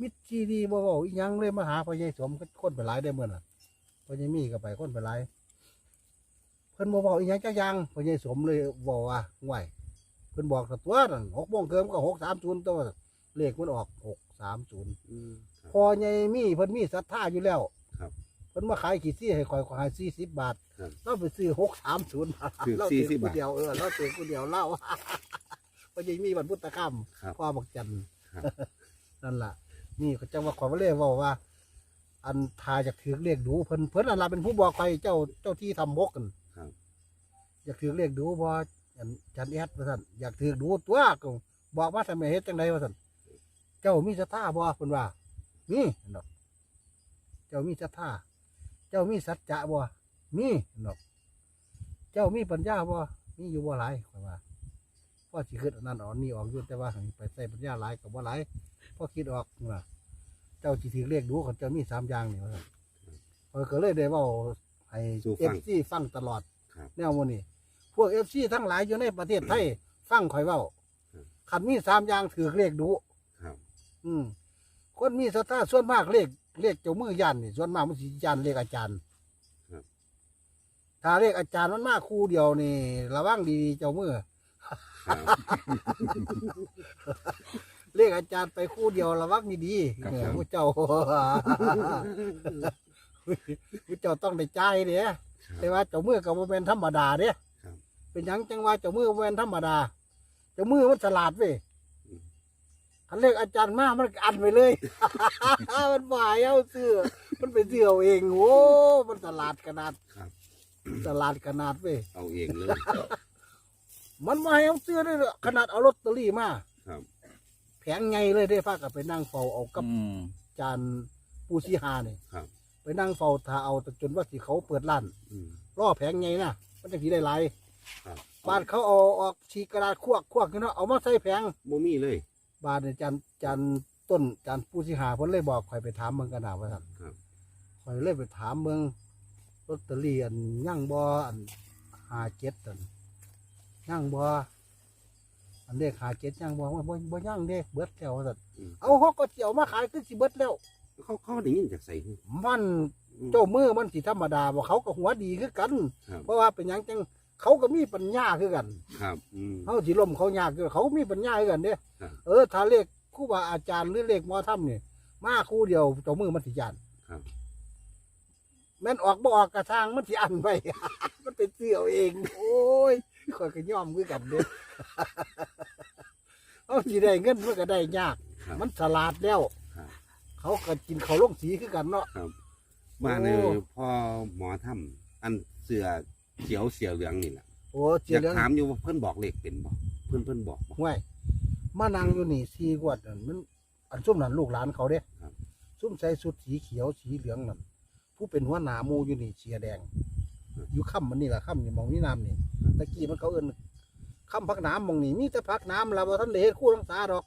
มิตรซีดีบ่เว้าอีหยังเลยมาหาพ่อใหญ่สมคนไปหลายได้อมื้อน่ะพ่อใหญ่มีก็ไปคนไปหลายเพิ่นบ่เว้าอีหยังจักอย่างพ่อใหญ่สมเลยเว้าว่าห่วยเพิ่นบอกกับตัวนั่น6โมงเกินก็630ตัวเลขมันออก630อืมครับพอใหญ่มีเพิ่นมีศรัทธาอยู่แล้วครับเพิ่นมาขายกี่ซี่ให้ข่อยขาย40บาทครับเราไปซื้อ630บาทซื้อเรา40ซื้อผู้บาท เดียวเออเราซื้อผู้เดียวเล่าพอใหญ่มีบรรพุทธคำครับ พ่อบอกจันทร์ครับ นั่นล่ะ นี่เขาจังว่าขอมาเรียกว่าว่า อันทาอยากถือเรียกดูเพิ่นเพิ่นอันละเป็นผู้บอกไปเจ้าเจ้าที่ทำบกกันครับ อยากถือเรียกดูบ่อันจันแอดว่าซั่นอยากถือดูตัวก็บอกว่าทำไมเฮ็ดจังไดว่าซั่นเจ้ามีศรัทธาบ่เพิ่นว่ามีดอกเจ้ามีศรัทธาเจ้ามีสัจจะบ่มีดอกเจ้ามีปัญญาบ่มีอยู่บ่หลายข่อยว่าพอสิคิดอันนั้นเออกนี่ออกอยู่แต่ว่าให้ไปใส่ปัญญาหลายก็บ่หลายพอคิดออกว่า เจ้าสิถือเรียกดูเขาเจ้ามีสามอย่างนี่ว่าซั่นข้อยก็เลยได้เว้าให้สู่ฟัเองฟซีฟังตลอด ครับ แนวโมนี่พวกเอฟซีทั้งหลายอยู่ในประเทศไทย ฟังข่อยเว้าครับ ขันมีสามอย่างถือเรียกดู ครับอืมคนมีสตาส่วนมากเลขเลขเจ้ามือยันนี่ส่วนมากมันสิยันเลขอาจารย์ครับ ถ้าเลขอาจารย์มันมาคู่เดียวนี่ ระวังดีๆเจ้ามือ ครับ เลขอาจารย์ไปคู่เดียวระวังดีๆครับ เนี่ยครับผู้เจ้าผู้เจ้าต้องได้ใจายเด้แต่ว่าเจ้ามือก็บ่เป็นธรรมดาเด้ครับ เป็นหยังจังว่าเจ้ามือบ่เป็นธรรมดา เจ้ามือมันฉลาดเว้ยอืมคันเลขอาจารย์มามันก็อันไปเลย มันบ่ายเอาเสื้อมันไปเสื้อเอาเองโอ้มันฉลาดขนาดครับ ฉลาดขนาดเว้ยเอาเองเลย มันมาให้เอาเสื้อได้เลยขนาดเอาลอตเตอรี่มา ครับ แผงไงเลยได้พากับไปนั่งเฝ้าเอากับอืม จานปูชีหาเนี่ยครับ ไปนั่งเฝ้าถ้าเอาจนว่าสิเขาเปิดร้านอืม ล่อแผงไงนะมันจะผีได้หลายครับบ้านเขาเอาออกฉีกกระดาษควกควกเนาะเอามาใส่แผง บ่มีเลยบ้านเนี่ยจันจันต้นจันผู้สิหาเพิ่นเลยบอกข่อยไปถามเมืองกันนาว่าซั่นครับ ข่อยเลยไปถามเมืองลอตเตอรี่อันยั่งบ่อันหาเจ็ดอันยั่งบ่ อันเลขหาเจ็ดยั่งบ่ว่าบ่บ่ยั่งเด้เบิดแล้วว่าซั่นอืมเอาฮอกก็สิเอามาขายคือสิเบิดแล้ว เขาเขาได้ยินจากใส่หู มันอืมเจ้ามือมันสิธรรมดาบ่เขาก็หัวดีคือกัน ครับ เพราะว่าเป็นหยังจังเขาก็มีปัญญาคือกัน ครับ อืม เขาสิล่มเขายากคือเขามีปัญญาคือกันเด้ครับ เออถ้าเลขครู่บาอาจารย์หรือเลขหมอถ้ำนี่มาคู่เดียวเจ้ามือมันสิยานครับ แม่นออกบ่ออกกระทางมันสิอันไป มันเป็นเสี่ยวเอง โอ้ย ข่อยก็ย่อมคือกันเด้เอาสิได้เงินมันก็ได้ยาก ครับมันฉลาดแล้ว ครับ เขาก็กินเขาวลงสีคือกันเนาะบ้านเนี่ยโอ้ พ่อหมอถ้ำอันเสือเขียวเสียเหลืองนี่แหละโอ้อเจียยากเหลืองถามอยู่ว่าเพื่อนบอกเลขเป็นบ่เพื่อนเพื่อนบอกบ่ห่วยมานั่งอยู่นี่สีกวดนั่นมันอันซุ่มนั่นลูกหลานเขาเด้ครับ ซุ่มใส่สุดสีเขียวสีเหลืองนั่นผู้เป็นหัวหน้าหมูอยู่นี่เสียแดง อยู่ค่ำมันนี่แหละค่ำนี่มองนี่น้ำนี่ ตะกี้มันเขาเอิ้นค่ำพักน้ำมองนี่มีแต่พักน้ำเราบ่ทันได้เฮ็ดคู่รังสาดอก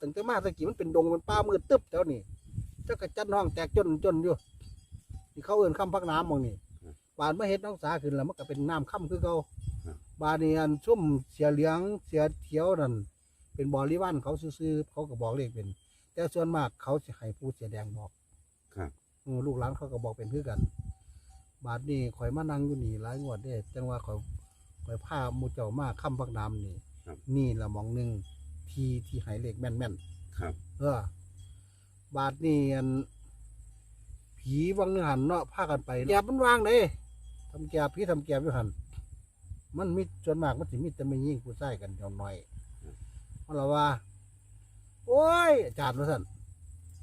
ตั้งแต่มาตะกี้มันเป็นดงมันป่ามืดตึ๊บแถวนี้เจ้ากระจัดห้องแตกจนจนอยู่นี่เขาเอิ้นค่ำพักน้ำมองนี่บานเมื่อเฮ็ดน้องสาขึ้นแล้วมันก็เป็นน้ำค่ำคือเขาบานนี่อันชุ่มเสียเหลืองเสียเขียวนั่นเป็นบริวารเขาซื่อๆเขาก็บอกเลขเป็น แต่ส่วนมากเขาจะให้ผู้เสียแดงบอกครับอืมลูกหลานเขาก็บอกเป็นคือกัน บาดนี้ข่อยมานั่งอยู่นี่หลายงวดเด้จังว่าข่อย ข่อยพาหมูเจ้ามาค้ำพักน้ำนี่ ครับ นี่ละหมองหนึ่งที่ที่ใหายเลขแม่นแม่นครับ ๆเออ บาดนี้อัน ผีวังเนื้อหันเนาะพากันไปแกบมันวางเลยทำแกบผีทำแกบอยู่หันมันมีส่วนมากมันสิมีแต่ไม่ยิ่งผู้ใส่กันเดียวหน่อยมันละว่า โอ้ย อาจารย์ว่าสั่น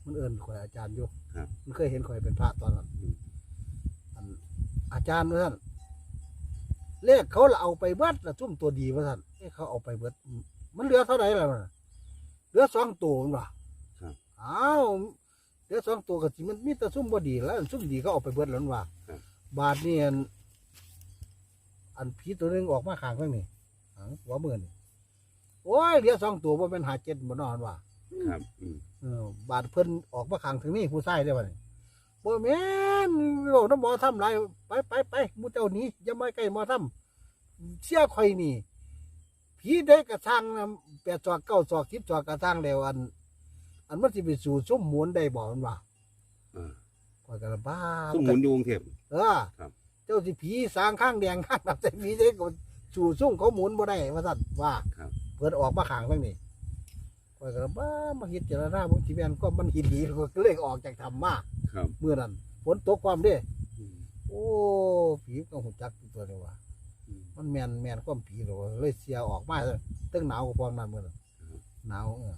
มันเอินข่อยอาจารย์อยู่ครับมันเคยเห็นข่อยเป็นพระตอนนั้นอืม อันอาจารย์ว่าท่าน เลขเขาละเอาไปเบิดละซุ่มตัวดีว่าท่านเอ้เขาเอาไปเบิด มันเหลือเท่าไหร่ล่ะมันน่ะเหลือสองตัวมันว่ะครับ อ้าวเหลือสองตัวก็สิมันมีแต่ซุ่มบ่ดีแล้วอันซุ่มดีเขาเอาไปเบิดแล้วนั่นว่ะครับ บาทนี่อันอันผีตัวหนึงออกมาข้างข้างนี่อังหัวมือนี่โอ้ยเหลือสองตัวว่าเป็นหาเจ็ดบ่นอนว่ะครับอืม เออบาดเพิ่นออกมาขังถึงนี่ผู้ชายได้บ่นี่ บ่แม่นโลกน้ำหมอทำไรไปไปไปหมูเจ้าหนี้อย่ามาใกล้หมอทำเสียข่อยนี่ผีได้กระทางนะแปดจอกเก้าจอกทิพจอกกระทางแล้วอัน อันมันสิไปสู่ซุ่มหมุนได้บ่มันว่าเออข่อยก็ละบ้าซุ่มหมุนอยู่กรุงเทพ เออครับ เจ้าสิผีสร้างข้างแดงข้างดำแต่ผีจะได้ก็สู่ซุ่มเขาหมุนบ่ได้ว่าซั่นว่า ครับเพิ่นออกมาข้างทางนี้ข่อยก็ละบ้ามาคิดเจรณาบ่สิแม่นก็มันหินหีก็เลยออกจากธรรมมา ครับ เมื่อนั้นฝนตกความเด้อืมโอ้ผีก็หูจักอยู่ตัวนี้ว่าอืม มันแมนแมนความผีหรอเลยเสียออกมาตึ้งหนาวกับพองนั้นเมื่อนั้นครับหนาวเออ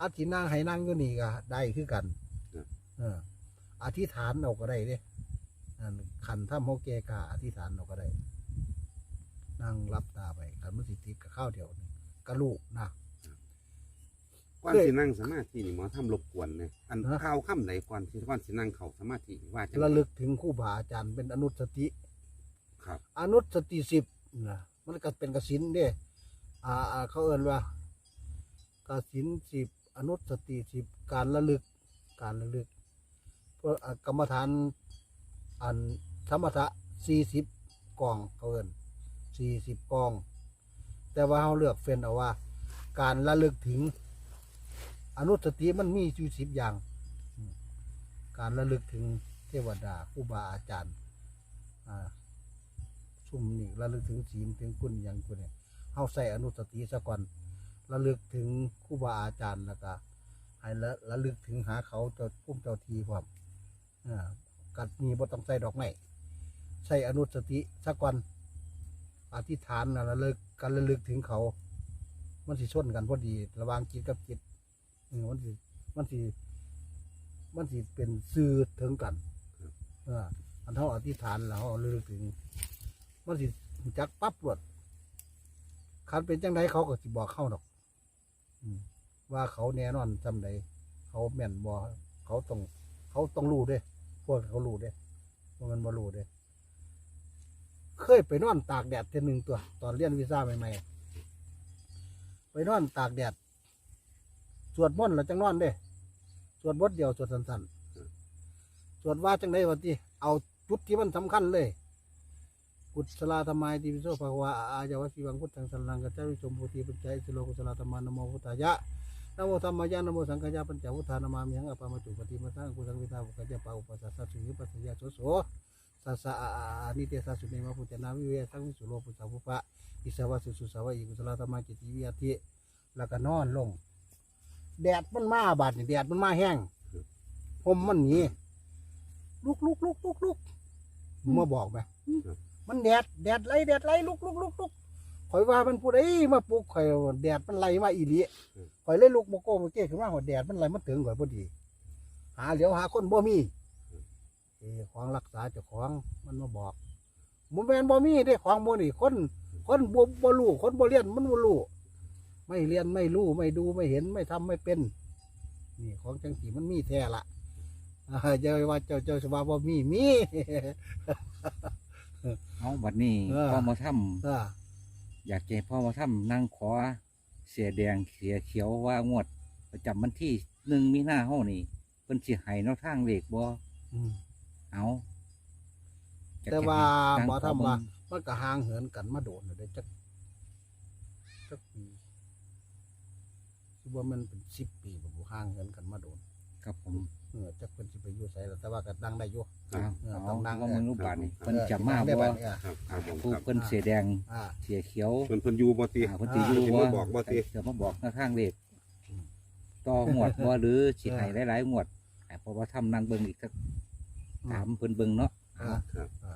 อาทินั่งให้นั่งอยู่นี่ก็ได้คือกันครับ เอออธิษฐานเอาก็ได้เด้อันขันถ้ำโมเกกาอธิษฐานเอาก็ได้ นั่งรับตาไปขันมันสิติดกับข้าวเดียวนี่กระลูกนะ ก่อนเคยสินั่งสมาธินี่หมอทำรบกวนเนี่ยอันฮะข้าวค่ำไหนก่อนที่ก่อนสินั่งเข้าสมาธิว่าจังระลึกถึงครู่บาอาจารย์เป็นอนุสติ ครับ อนุสติสิบนะมันก็เป็นกสินเด้อ่าอ่าเขาเอ่นว่ากสินสิบอนุสติสิบการระลึก การระลึกเพราะอ่ากรรมฐานอันธรรมะสี่สิบกองเขาเอินสี่สิบกอง แต่ว่าเขาเลือกเฟ้นเอาว่า การระลึกถึง อนุสติมันมีอยู่สิบอย่าง การระลึกถึงเทวดาครูบาอาจารย์อ่าซุ่มนี่ระลึกถึงศีลถึงคุณอย่างคุณเนี่ยเฮาใส่อนุสติซะก่อนระลึกถึงครูบาอาจารย์แล้วก็ให้ระระลึกถึงหาเขาเจ้าพุ่มเจ้าทีพร้อมอ่ากัดมีบ่ต้องใส่ดอกไม้ใส่อนุสติซะก่อนอธิษฐานนะระลึกการระลึกถึงเขา มันสิชนกันพอดี ระวางจิตกับจิต ออมันสิมันสิมันสิเป็นซื่อถึงกัน เอออันเท่าอธิษฐานแล้วเราระลึกถึง มันสิรู้จักปั๊บรวดคันเป็นจังไดเขาก็สิบอกเข้าดอก อืมว่าเขาแน่นอนจำใดเขาแม่นบ่เขาต้อง เขาต้องรู้เด้พวกเขารู้เด้พวกมันบ่รู้เด้เคยไปนอนตากแดดเทีหนึ่งตัว ตอนเรียนวีซ่าใหม่ๆไปนอนตากแดด สวดมนต์แล้วจังนอนเด้สวดบทเดียวสวดสั้นๆสวดว่าจังไดวะที่เอาจุดที่มันสำคัญเลยกุศลธรรมายติวิโสภควาอาญาวสีวังพุทธังสันลังกัจจวิชมพุทธิปัญจายสิโลกุศลธรรมานโมพุทธายะนโมธรรมายะนโมสังฆายะปัญจพุทธานามามิหังอปามาจุปฏิมาสังกุสังวิทาบุกจจปาอุปัสสะสุหิปัสสยะโสโสสัสสะอาอานิเตสัสุเนมาพุทธนาวิเวสังวิสุโลปุสสาภุปะอิสาวะสุสุสาวะอิกุศลธรรมาจิตติวิยติแล้วก็นอนลง แดดมันมาบาดนี่แดดมันมาแห้งผมมันหนีลุกลุกลุกลุกลุกมาบอกไหมมันแดดแดดไล่แดดไล่ลุกลุกลุกลุกข่อยว่ามันพูดไอ้มาปลุกข่อยว่าแดดมันไล่มาอีหลีข่อยเลยลุกโมโก้โมเก้ขึ้นมาว่าแดดมันไล่มาถึงข่อยพอดี หาเหลียวหาคนบ่มีเอ้ของรักษาเจ้าของมันมาบอกบ่แม่นบ่มีเด้ของบ่นี่คนคนบ่บ่รู้คนบ่เรียนมันบ่รู้ ไม่เรียนไม่รู้ไม่ดูไม่เห็นไม่ทำไม่เป็น นี่ของจังสีมันมีแท้ละอ่าเจ้าว่าเจ้าเจ้าสว่าบ่มีมีเอาบัดนี้เออพ่อมาทอ่าำอยากจะให้พ่อมาทำนั่งขอเสียแดงเสียเขียวว่างวด ประจำวันที่หนึ่งมีหน้าห้อนี่เพิ่นสิให้แนวทางเลขบ่อืมเอาจะแต่ว่าให้นั่งหมอขทำเบิ่ว่างมันก็ห่างเหินกันมาโดนเลยจักจักปี คือว่ามันเป็นสิบปีผมห่างเหินกันมาโดนครับผมเออจักเป็นสิไปอยู่ใส่แล้วแต่ว่าก็ดังได้อยู่เอาเออเอาต้องนั่งก็มึงรูปบาทนี่ครับเพิ่นจะมาได้บ่บ้านเนี่ยครับครับผมผู้ครับเพิ่นเสียแดงอ่า เสียเขียวเพิ่นเพิ่นอยู่บ่ติ อ่าเพิ่นสิอยู่เพิ่นบ่มาบอกบ่ติเดี๋ยวมาบอกแนวทางเลขต่องวดบ่หรือสิให้หลายๆงวดให้พ่อมาทำนั่งเบิ่งอีกสักถามเพิ่นเบิ่งเนาะอ่า ครับ อ่า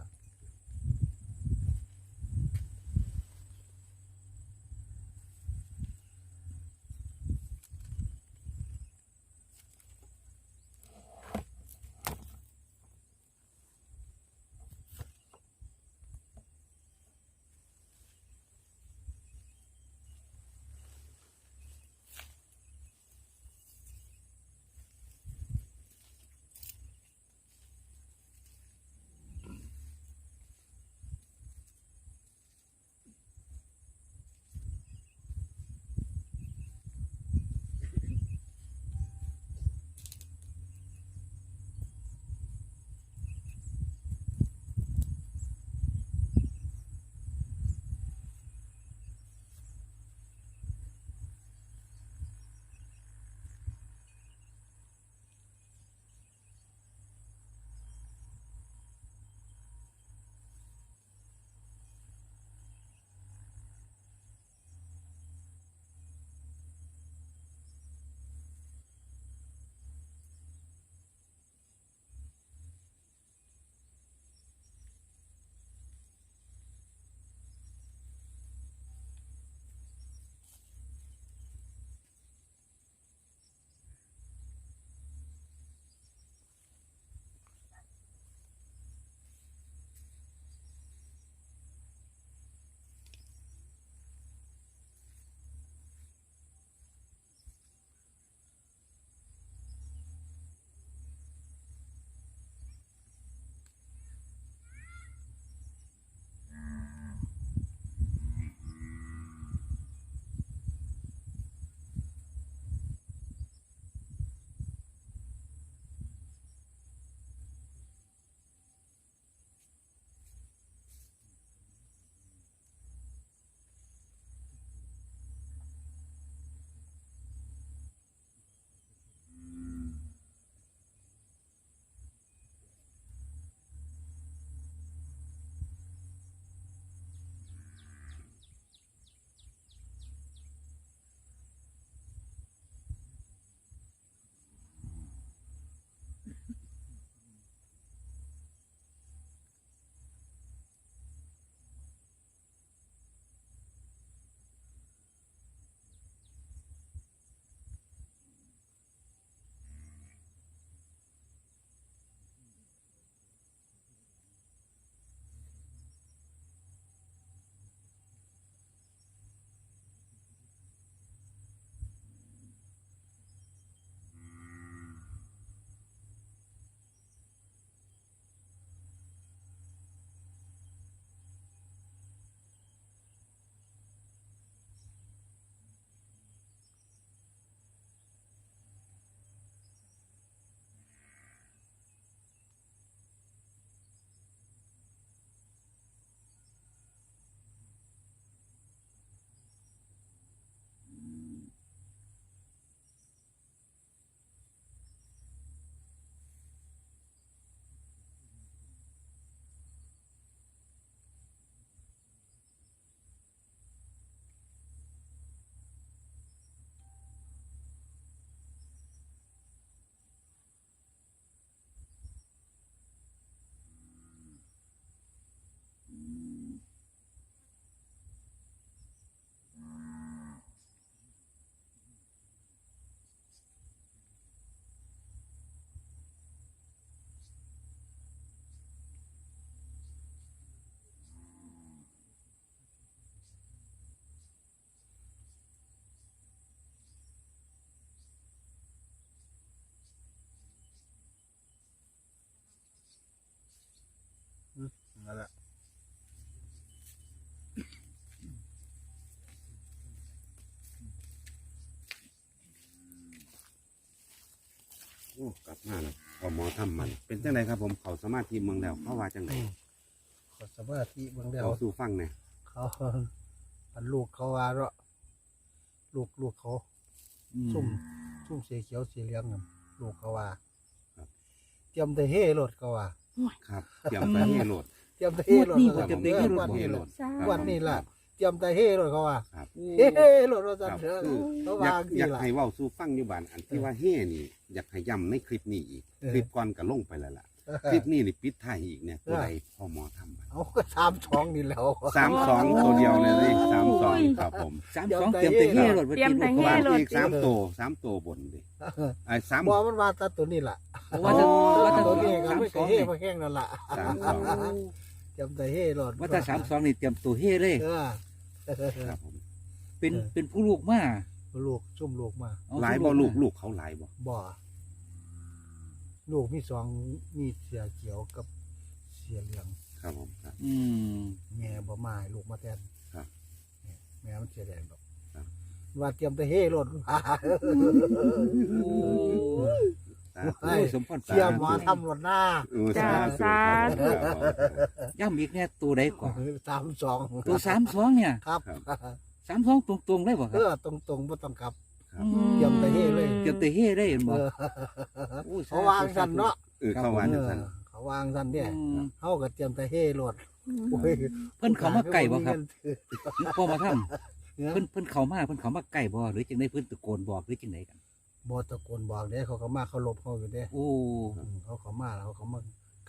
นั่นแหละโอ้กลับมาแล้วพอหมอทำมัน เป็นจังไดครับผมเขาสามารถทีเมืองแล้วเขาว่าจังไดขอสมาธิเบางเดียวเขาสู้ฟังเนี่ยเขาอันลูกเขาว่าเนาะลูกลูกเขาอืมซุ่มซุ่มสีเขียวสีเหลืองนั่นลูกเขาว่าเตรียมแต่เฮ่รถเขาว่า ครับเตรียมไปให้โหลด เตรียมแต่เฮ่รถนี่เขาบ่ว่าเตรียมแต่เฮ่รถวันให้นี้โหลล่ะดสาวันนี้ล่ะเตรียมแต่เฮ่รถเขาว่าครับเฮ่รถเราคจะรับเถอะคือเขาอยาวากงอดียากล่ะ ให้เว้าสู้ฟังอยู่บ้านอันที่ว่าเฮ่นี่ อยากให้ย้ำในคลิปนี้อีก เออ คลิปก่อนก็ลงไปแล้วล่ะ คลิปนี้นี่ปิดท้ายอีกเนี่ยตัวใดพ่อหมอทำบัดเอาก็สามช่องนี่แล้ว สามสองตัวเดียวเลยเลยสามสองครับผม สามสองเตรียมแต่เฮ่รถไว้เตรียมแต่ลูกเฮ่บ้านรถ อีกสามตัวสามตัวบนดิไอ้สามบอมันมาแตัตัวนี้ล่ะว่าจะว่าจะ ตัวนี้ก็สามไม่สเคอยงเฮ่นี่มาแห้งนั่นล่ะ สามสอง เตรียมแต่เฮ่รถว่าถ้าสามสองนี่เตรียมตัวเฮ่เลยเออครับผมเป็นเป็นผู้ลูกมาลูกซุ่มลูกมาเอหลายบ่ลูกลูกเขาหลายบ่บ่ลูกมีสองมีเสียเขียวกับเสียเหลืองครับผมครับ อืมแม่บ่มาให้ลูกมาแทนครับแม่มันเสียแดงดอกครับว่าเตรียมแต่เฮ่รถมา โอ้สาธุให้โอ้สมพรเทียมหมอทำรถหน้าเออจ้าสาธุสาธุย่ำอีกเนี่ยตัวใดกว่าสามสองตัวสามสองเนี่ยครับสามสองตรงๆเลยบ่คเอรับอตรงตรงๆบ่ต้องกลับครับอืมเตรียมแต่เฮ่เลยเตรียมแต่เฮ่ได้เห็นบ่เออโอ้ยเขาวางสันเนาะเออเข้าวันเอจังอซั่นเขาวางสันเนี่ยอืมเขาก็เตรียมแต่เฮ่รถโอ้ยเพิ่นเขามาไก่บ่ครับเงินพ่อมาทำถือเพิ่นเพิ่นเขามาเพิ่นเขามาไก่บ่หรือจังไดเพิ่นตะโกนบอกหรือจังไดกัน บ่ตะโกนบอกเด้เขาก็มาเขาหลบเขาอยู่เด้โอ้อืมเขาเขามาแล้วเขาก็มา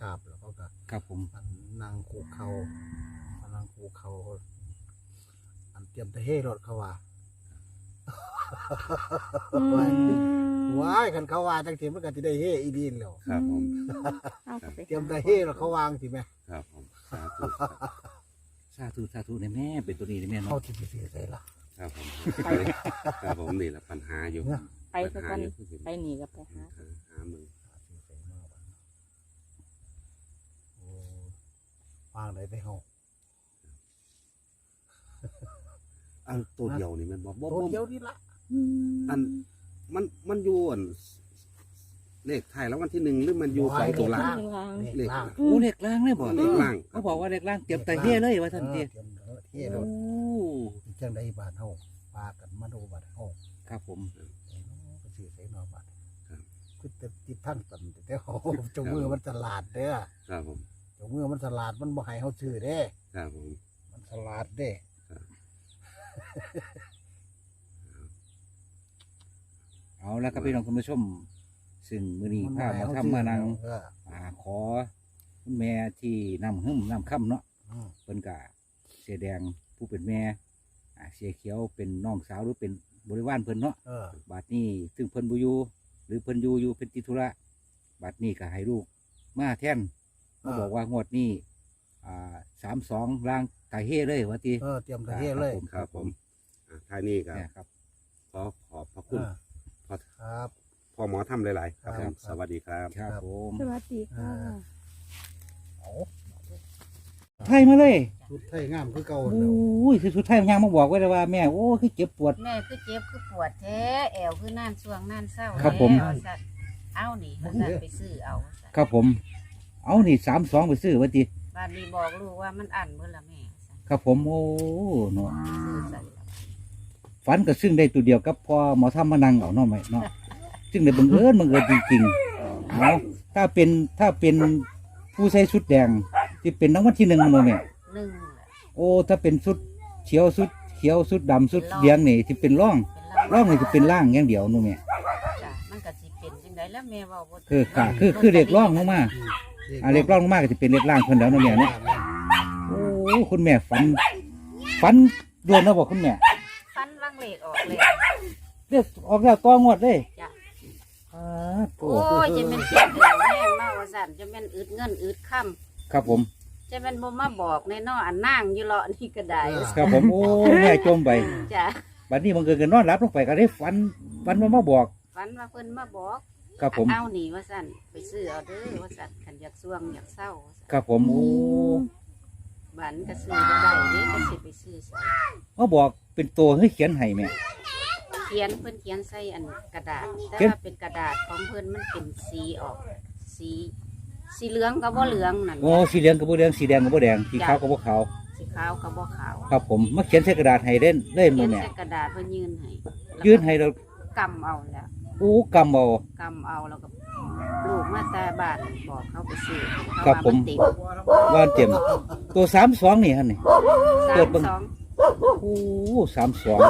กราบแล้วเขาก็ครับผม อันนั่งคูเขาอันนั่งคูเขาอันเตรียมแต่เฮ่รถเขาว่าอืมว้ายคันเขาว่าจังทีมันก็สิได้เฮ่อีดีนแล้วครับผม เอากลับไปเตรียมแต่เฮ่รถเขาวางสิแม่ครับผม สาธุครับสาธุสาธุในแม่เป็นตัวนี้ในแม่เขาเนาะสิไปซื้อใส่ล่ะครับผม ครับผมนี่แหละปัญหาอยู่ เนี่ย ไปสักวันไปหนีกับไปหาหามึงซื้อใส่มาบัดโอ้วางได้ไปเฮาอันตัวเดียวนี่มันบ่บ่ตัวบ่เดียวนี่ละอันมันมันอยู่อันเลขไทายแล้ววันที่หนึ่งหรือมันอยู่สองตัวหลังเลขล่างโอ้เล็กล่างเลยบ่เลขล่างเขาบอกว่าเล็กล่างเตรียมแต่เฮ่เลยว่าท่านเอเตี้อยเตรียมเฮ่รโอ้ถจังได้บาทเฮาปากันมาดูบาทเฮาครับผม ไอ้น้องก็ซื้อใส่นอบาทครับคือแต่ติดทั้งตันแต่เฮาเจามือมันฉลาดเด้อครับผมเจามือมันฉลาดมันบ่ให้เฮาซื้อเด้ ครับผมมันฉลาดเด้เอาแล้วครับพี่น้องคุณผู้ชม ซึ่งมื้อนี้พาหมาทำมานั่งเอออ่าขอคุณแม่ที่นำหึ่มนำค่ำเนาะอืมเพิ่นกะเสียแดงผู้เป็นแม่อ่าเสียเขียวเป็นน้องสาวหรือเป็น บริวารเพิ่นเนาะเออ บาดนี้ซึ่งเพิ่นบ่อยู่หรือเพิ่นอยู่อยู่เป็นติดธุระบาดนี้ก็ให้ลูกมาแทนมาบอกว่างวดนี้อ่าสามสองล่างไก่เฮ่เลยว่าติเออ เตรียมแต่เฮ่เลยครับผมอะท้ายนี้ครับเนี่ยครับ ขอขอบพระคุณอ่าพ่อครับพ่อหมอทำหลาย ๆ ครับคผรับมสวัสดีครับ ครับผม สวัสดีค่ะ เอา ไทยมาเลยชุดไทยงามคือเก่าโอแล้ว้ยคือสุดท้ายมันยังมาบอกไว้เลยว่าแม่โอ้คือเจ็บปวด แม่คือเจ็บคือปวดแท้แอวคือน่านช่วงน่านเศร้าครับผม แล้วสัตว์เอานี่ว่าสัตว์ไปซื้อเอาว่าสัตว์ครับผม เอานี่สามสองไปซื้อว่าติบ้านนี้บอกลูกว่ามันอันเมื่อละแม่ว่าสัตว์ครับผมโอ้เนาะซื้อสัตว์ฝันก็ซึ่งได้ตัวเดียวกับพอหมอทำมานั่งเอาเนาะไหมเนาะซึ่งได้บังเอิญบังเอิญจริงๆเอาถ้าเป็นถ้าเป็นผู้ใส่ชุดแดง ที่เป็นนักวันที่หนึ่งมันบ่แม่หนึ่งแหละโอ้ ถ้าเป็นชุดเขียวชุดเขียวชุดดำชุดเหลืองนี่ที่เป็นร่องเป็นร่องนี่จะเป็นล่างอย่างเดียวนู่นแม่จ้ะมันก็สิเป็นจังไดแล้วแม่เว้าบ่คือค่ะคือคือเรียกร่องลงมาอ่าเรียกร่องลงมาก็จะเป็นเรียกล่างเพิ่นแล้วเนาะแม่เนาะโอ้คุณแม่ฝันฝันด่วนเนาะบอกคุณแม่ฟันวังเลขออกเลยเรียกออกแล้วตัวงวดเลยจ้ะอ่าโตโอ้ยจะแม่นเจ็บเดือแห้งมากว่าสัตว์จะแม่นอึดเงินอึดค่ำ ครับผม จะแม่นบ่มาบอกแน่นอนอันนั่งอยู่เลาะนี่ก็ได้ครับผม โอ้แม่จมไปจ้ะบัดนี้มันเกิดกันนอนหลับลงไปก็ได้ฝันฝันมามาบอก ฝันว่าเพิ่นมาบอกครับผม เอานี่ว่าสั่นไปซื้อเอาเด้อว่าสั่นขันอยากซ่วงอยากเศร้าว่าซั่นครับผมโอ้บ้านก็ซื้อบ่ได้เด้ก็สิไปซื้อใส่มาบอกเป็นตัวให้เขียนให้แม่ เขียนเพิ่นเขียนใส่อันกระดาษแต่เขียนว่าเป็นกระดาษของเพิ่นมันเป็นสีออกสี สีเหลืองก็บ่เหลืองนั่นโอ้สีเหลืองกับบ่เหลืองสีแดงกับบ่แดงสีขาวกับบ่ขาวสีขาวก็บ่ขาวครับผมมาเขียนใส่กระดาษให้เล่นเล่นเขีบ่ยนแม่ใส่กระดาษเพิ่นยื่นให้แล้วก็ยื่นให้เรากำเอาแล้วโอ้กำเอากำเอาแล้วก็ลูกมาแต่บ้านบอกเขาไปซื้อเขาครับว่าผมนติดว่านเต็มตัว32นี่หั่นนี่สาเปิมดเบิ่งสองโอ้32ครั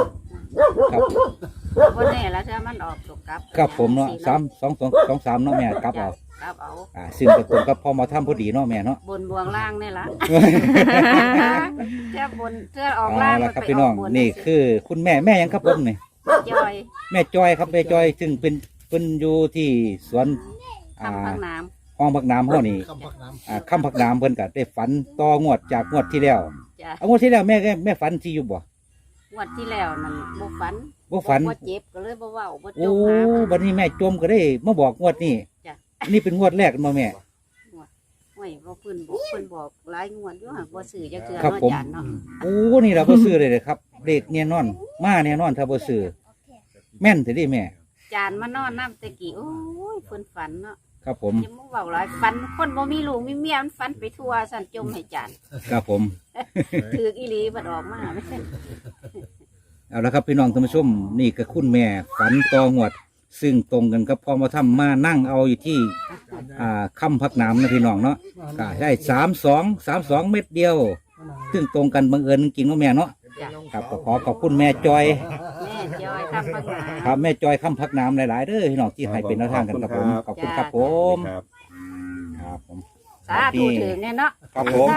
บวันนี้แล้วถ้ามันออกตกกลับ ครับผมเนาะสี่สามสองสองสองสามเนาะแม่กลับเอา กลับเอาอ่าซึ่งก็ตรงกับพ่อมาทำพอดีเนาะแม่เนาะ บนบวงล่างนี่ละเจ้าบนเจ้าออกล่าเอางละมันครับไปพี่อน้ออกงบนนี่คือคุณแม่แม่หยังครับผมนี่จอยแม่จอยครับแม่จอยซึ่งเป็นเป็นอยู่ที่สวนอ่าทำข้างน้ห้องพักน้ำเฮานี่คำพักน้ำอ่าค่ำพักน้ำเพิ่นก็ได้ฝันต่องวดจากงวดที่แล้วำจ้ะเอางวดที่แล้วแม่แม่ฝันที่อยู่บ่งวันที่แล้วนั่นบ่ฝันบ่ฝันบ่เจ็บก็เลยบ่เว้าบ่จโอ้มหามันบัดนี้แม่จมก็ได้มาบอกงวดนี้จ้ะ นี่เป็นงวดแรกมาแม่โอ้ยบ่เพิ่นบอกเพิ่นบอกหลายงวดอยู่หักบ่ซื้อจักเทื่อครับเนาะผมจานเนาะโอ้นี่เราบ่ซื้อเลยเลยครับเลขแน่นอน มาแน่นอนถ้าบ่ซื้อแม่นสิเด้แม่จานมานอนน้ำตะกี้โอ้ยเพิ่นฝันเนาะครับผมอย่ามาเว้าหลายฝันคนบ่มีลูกมีเมียมันฝันไปทั่วสั่นจมให้จานครับผม ถือกอีหลีบัดออกมา เอาละครับพี่น้องท่านผู้ชมนี่ก็คุณแม่ฝันตองวด ซึ่งตรงกันกับพอมาทำมานั่งเอาอยู่ที่อ่าค่ำพักน้ำนะพี่น้องเนาะก็ได้สามสองสามสองเม็ดเดียว ซึ่งตรงกันบังเอิญจริงๆเนาะแม่เนาะจ้ะครับก็ขอขอบคุณแม่จอยแม่จอยทำพักหนาครับแม่จอยค่ำพักน้ำหลายๆเด้อพี่น้องที่ให้เป็นแนวทางกันครับผมขอบคุณครับผมครับครับผมสาธุถึงเนี่ยเนาะครับผม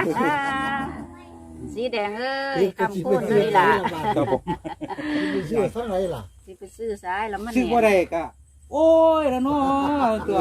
สีแดงเอ้ยคำพูดเลยล่ะ ครับผมมีชื่อเท่าไหร่ล่ะ สิไปซื้อสายแล้วมันซึ่งว่าเนี่ยได้ก็โอ้ยละเนาะตัว